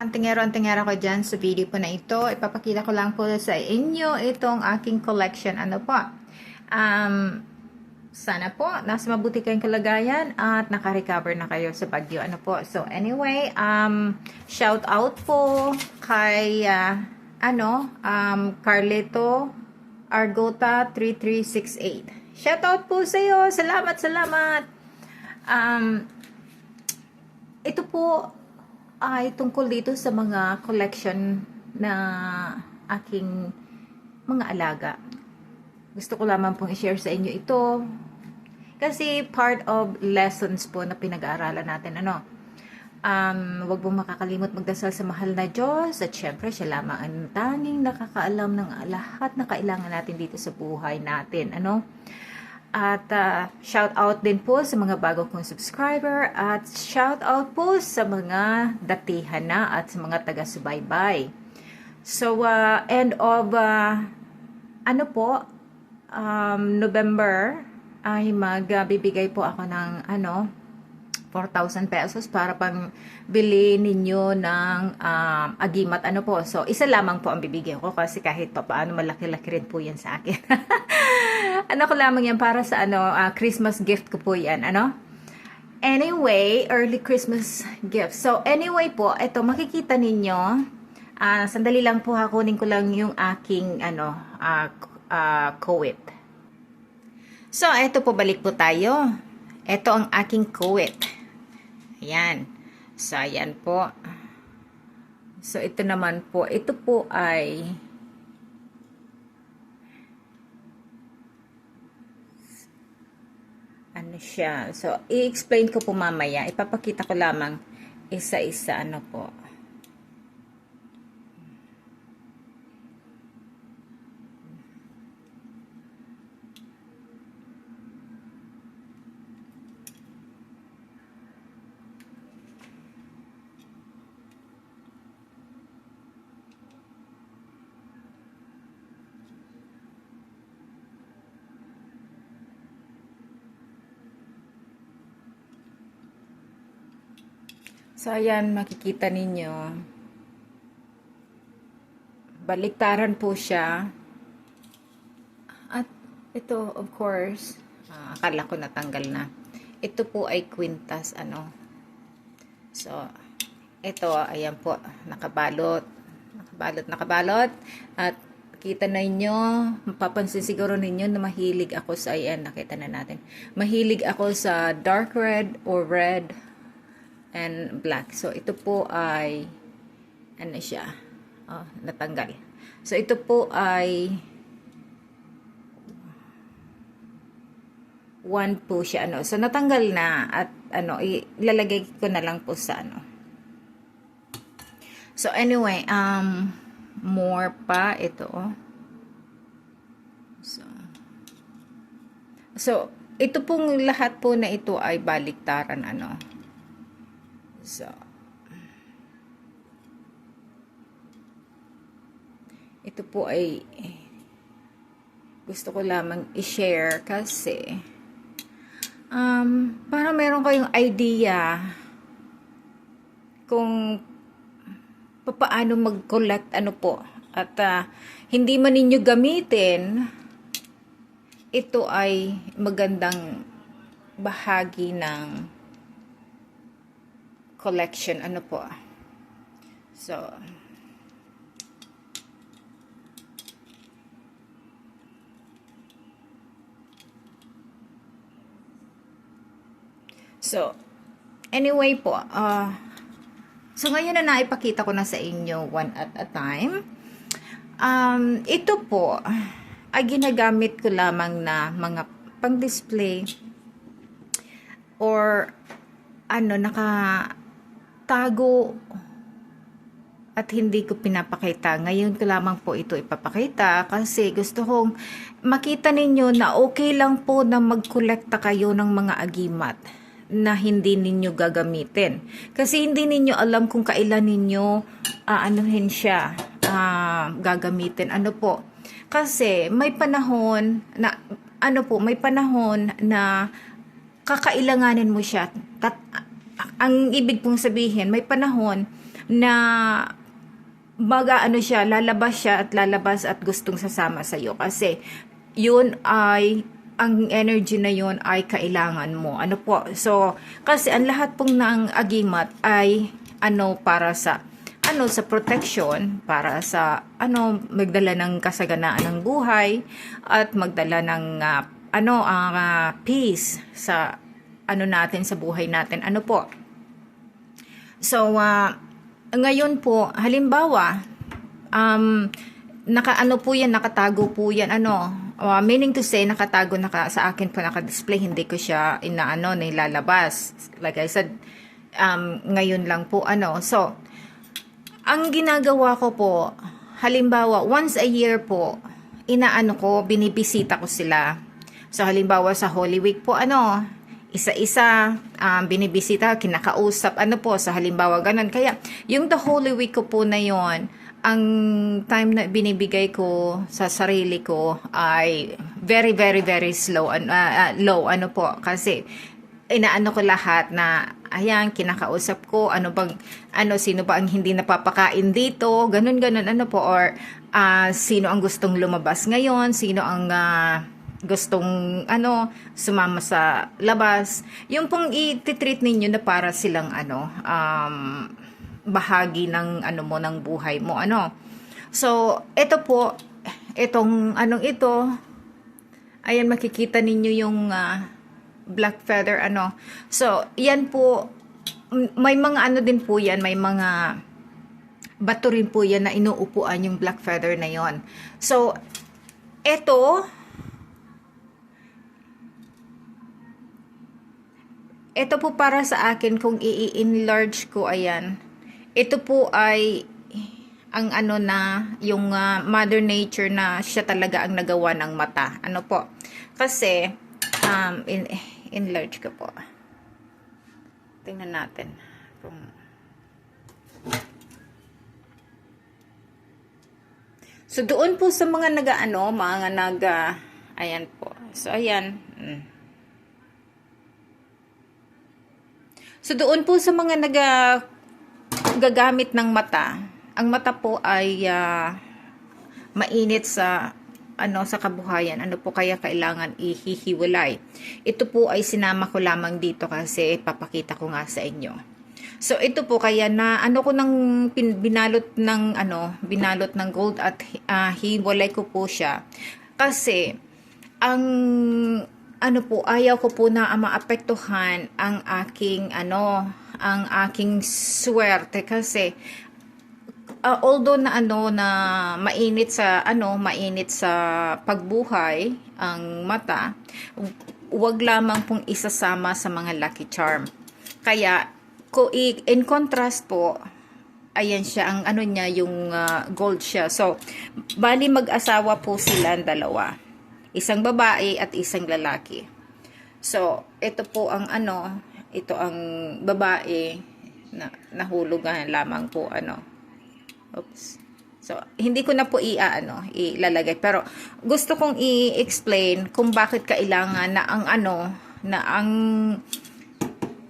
Antingero-antingero ko dyan sa video po na ito. Ipapakita ko lang po sa inyo itong aking collection. Ano po? Um, sana po, nasa mabuti kayong kalagayan at naka-recover na kayo sa bagyo. Ano po? So, anyway, um, shout out po kay, uh, ano, um, Carleto Argota 3368. Shout out po sa iyo. Salamat, salamat. Um, ito po ay tungkol dito sa mga collection na aking mga alaga. Gusto ko lamang pong i-share sa inyo ito kasi part of lessons po na pinag-aaralan natin. Ano? Um, wag pong makakalimot magdasal sa mahal na Diyos at syempre siya lamang ang tanging nakakaalam ng lahat na kailangan natin dito sa buhay natin. Ano? At uh, shout out din po sa mga bago kong subscriber at shout out po sa mga datihan na at sa mga taga-subaybay. So, uh, end of, uh, ano po, um, November, ay magbibigay po ako ng, ano, 4,000 pesos para pang bili ninyo ng um, agimat ano po. So, isa lamang po ang bibigyan ko kasi kahit pa paano malaki-laki rin po yan sa akin. ano ko lamang yan para sa ano ah, Christmas gift ko po yan. Ano? Anyway, early Christmas gift. So, anyway po, ito makikita ninyo. ah sandali lang po hakunin ko lang yung aking ano, uh, uh, kowit. So, ito po balik po tayo. Ito ang aking kowit. Ayan. So, ayan po. So, ito naman po. Ito po ay ano siya. So, i-explain ko po mamaya. Ipapakita ko lamang isa-isa ano po. So, ayan, makikita ninyo. Baliktaran po siya. At ito, of course, ah, akala ko natanggal na. Ito po ay quintas, ano. So, ito, ayan po, nakabalot. Nakabalot, nakabalot. At kita na ninyo, mapapansin siguro ninyo na mahilig ako sa, ayan, nakita na natin. Mahilig ako sa dark red or red and black. So, ito po ay, ano siya, oh, natanggal. So, ito po ay, one po siya, ano. So, natanggal na at, ano, ilalagay ko na lang po sa, ano. So, anyway, um, more pa, ito, oh. So, so, ito pong lahat po na ito ay baliktaran, ano. So, ito po ay gusto ko lamang i-share kasi um, para meron kayong idea kung paano mag-collect ano po. At uh, hindi man ninyo gamitin ito ay magandang bahagi ng collection ano po? So so anyway po uh, so ngayon na naipakita ko na sa inyo one at a time. Um, ito po ay ginagamit ko lamang na mga pang display or ano naka tago at hindi ko pinapakita. Ngayon ko lamang po ito ipapakita kasi gusto kong makita ninyo na okay lang po na magkolekta kayo ng mga agimat na hindi ninyo gagamitin. Kasi hindi ninyo alam kung kailan ninyo uh, siya, uh, gagamitin. Ano po? Kasi may panahon na ano po, may panahon na kakailanganin mo siya. Tat, ang ibig pong sabihin, may panahon na baga ano siya, lalabas siya at lalabas at gustong sasama sa iyo kasi yun ay ang energy na yun ay kailangan mo. Ano po? So, kasi ang lahat pong ng agimat ay ano para sa ano sa protection para sa ano magdala ng kasaganaan ng buhay at magdala ng ah, ano ang ah, peace sa ano natin sa buhay natin. Ano po? So, ah, ngayon po, halimbawa, um, naka ano po yan, nakatago po yan, ano, uh, meaning to say, nakatago naka, sa akin po naka-display, hindi ko siya inaano, nilalabas. Like I said, um, ngayon lang po, ano, so, ang ginagawa ko po, halimbawa, once a year po, inaano ko, binibisita ko sila. So, halimbawa sa Holy Week po, ano, isa-isa, um, binibisita, kinakausap, ano po, sa halimbawa, ganun. Kaya, yung the Holy Week ko po na yon ang time na binibigay ko sa sarili ko ay very, very, very slow, uh, uh, low, ano po, kasi, inaano ko lahat na ayan kinakausap ko ano bang ano sino ba ang hindi napapakain dito ganun ganun ano po or ah, sino ang gustong lumabas ngayon sino ang ah, gustong ano sumama sa labas yung pong i-treat ninyo na para silang ano um, bahagi ng ano mo ng buhay mo ano so ito po itong anong ito ayan makikita ninyo yung ah, black feather ano. So, yan po may mga ano din po yan, may mga bato rin po yan na inuupuan yung black feather na yon. So, eto ito po para sa akin kung i-enlarge ko ayan. Ito po ay ang ano na yung ah, mother nature na siya talaga ang nagawa ng mata. Ano po? Kasi um in enlarge ko po. Tingnan natin kung So doon po sa mga nagaano, mga nag ah, ayan po. So ayan. Mm. So doon po sa mga naga gagamit ng mata, ang mata po ay ah, mainit sa ano sa kabuhayan. Ano po kaya kailangan ihihiwalay? Ito po ay sinama ko lamang dito kasi papakita ko nga sa inyo. So ito po kaya na ano ko nang pin, binalot ng ano, binalot ng gold at ah, hiwalay ko po siya. Kasi ang ano po, ayaw ko po na maapektuhan ang aking ano, ang aking swerte kasi uh, although na ano na mainit sa ano mainit sa pagbuhay ang mata wag lamang pong isasama sa mga lucky charm. Kaya ko in contrast po ayan siya ang ano niya yung uh, gold siya. So bali mag-asawa po sila ang dalawa isang babae at isang lalaki so ito po ang ano ito ang babae na nahulugan lamang po ano Oops. So, hindi ko na po i-ano, ilalagay. Pero, gusto kong i-explain kung bakit kailangan na ang ano, na ang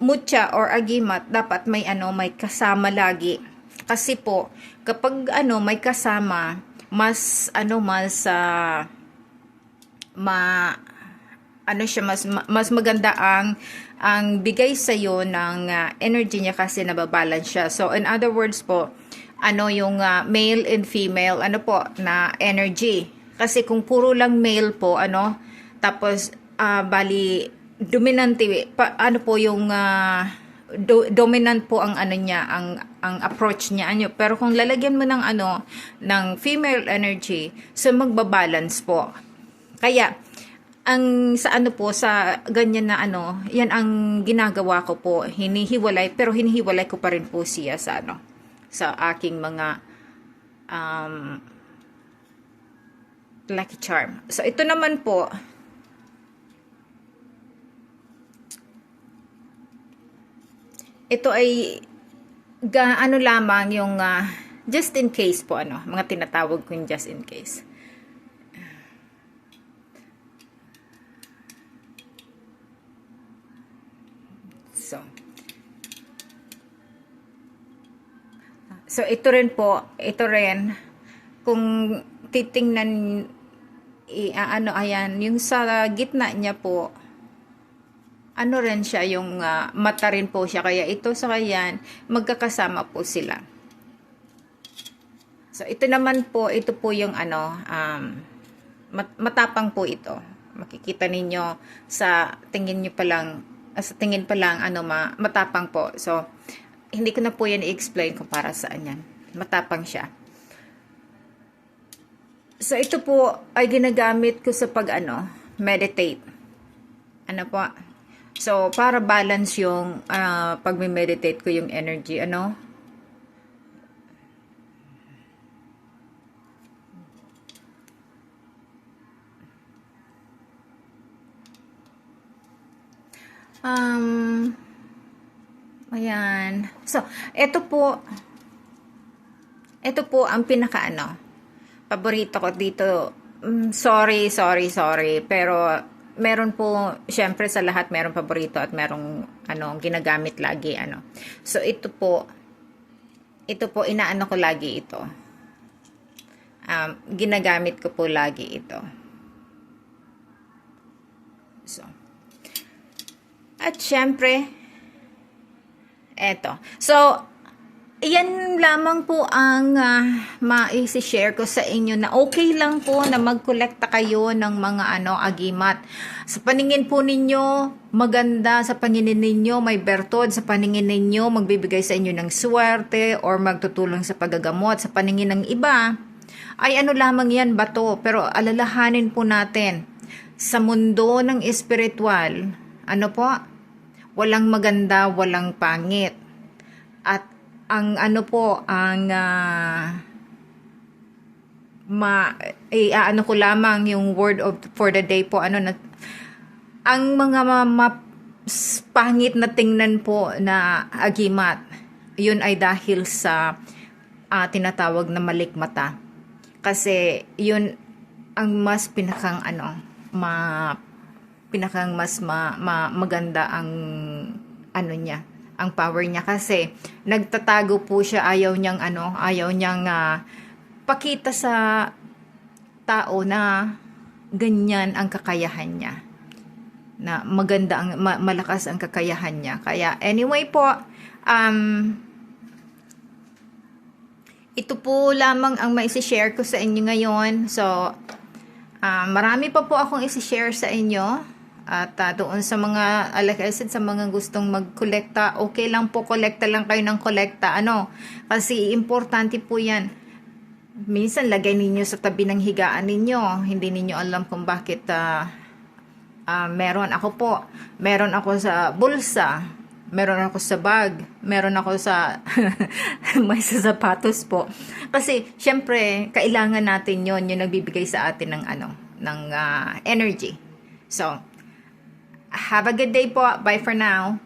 mutya or agimat dapat may ano, may kasama lagi. Kasi po, kapag ano, may kasama, mas ano, mas uh, ma ano siya mas mas maganda ang ang bigay sa iyo ng uh, energy niya kasi nababalance siya. So in other words po, ano yung uh, male and female ano po na energy. Kasi kung puro lang male po ano tapos uh, bali dominante ano po yung uh, do, dominant po ang ano niya ang ang approach niya ano pero kung lalagyan mo ng ano ng female energy so magbabalance po kaya ang sa ano po sa ganyan na ano yan ang ginagawa ko po hinihiwalay pero hinihiwalay ko pa rin po siya sa ano sa aking mga um, lucky charm. So, ito naman po, ito ay ga, ano lamang yung uh, just in case po ano, mga tinatawag ko just in case. So, So, ito rin po, ito rin, kung titingnan, i, ah, ano, ayan, yung sa gitna niya po, ano rin siya, yung ah, mata rin po siya. Kaya ito sa kayan, magkakasama po sila. So, ito naman po, ito po yung ano, um, mat- matapang po ito. Makikita ninyo sa tingin nyo pa lang, ah, sa tingin pa lang, ano, ma, matapang po. So, hindi ko na po yan i-explain kung para saan yan. Matapang siya. So, ito po ay ginagamit ko sa pag, ano, meditate. Ano po? So, para balance yung ah, pag-meditate ko yung energy, ano? Um, ayan. So, ito po, ito po ang pinaka ano, paborito ko dito. Mm, sorry, sorry, sorry. Pero, meron po, syempre sa lahat meron paborito at merong ano, ginagamit lagi, ano. So, ito po, ito po, inaano ko lagi ito. Um, ginagamit ko po lagi ito. So, at syempre, eto. So, yan lamang po ang uh, ma-share ko sa inyo na okay lang po na magkolekta kayo ng mga ano agimat. Sa paningin po ninyo, maganda sa paningin ninyo, may bertod sa paningin ninyo, magbibigay sa inyo ng swerte or magtutulong sa paggagamot sa paningin ng iba. Ay ano lamang yan bato, pero alalahanin po natin sa mundo ng espiritual, ano po, walang maganda, walang pangit. At ang ano po, ang uh, ma eh, ano ko lamang yung word of for the day po ano na ang mga ma, ma- pangit na tingnan po na agimat yun ay dahil sa uh, tinatawag na malikmata kasi yun ang mas pinakang ano ma pinakang mas ma, ma, maganda ang ano niya ang power niya. Kasi nagtatago po siya ayaw niyang ano ayaw niyang uh, pakita sa tao na ganyan ang kakayahan niya. Na maganda ang ma, malakas ang kakayahan niya. Kaya anyway po um ito po lamang ang mai-share ko sa inyo ngayon. So uh, marami pa po akong i-share sa inyo at uh, doon sa mga, like I said, sa mga gustong magkolekta, okay lang po, kolekta lang kayo ng kolekta. Ano? Kasi importante po yan. Minsan, lagay ninyo sa tabi ng higaan ninyo. Hindi ninyo alam kung bakit uh, uh, meron. Ako po, meron ako sa bulsa. Meron ako sa bag. Meron ako sa may sa sapatos po. Kasi, syempre, kailangan natin yon yung nagbibigay sa atin ng ano, ng uh, energy. So, have a good day po. Bye for now.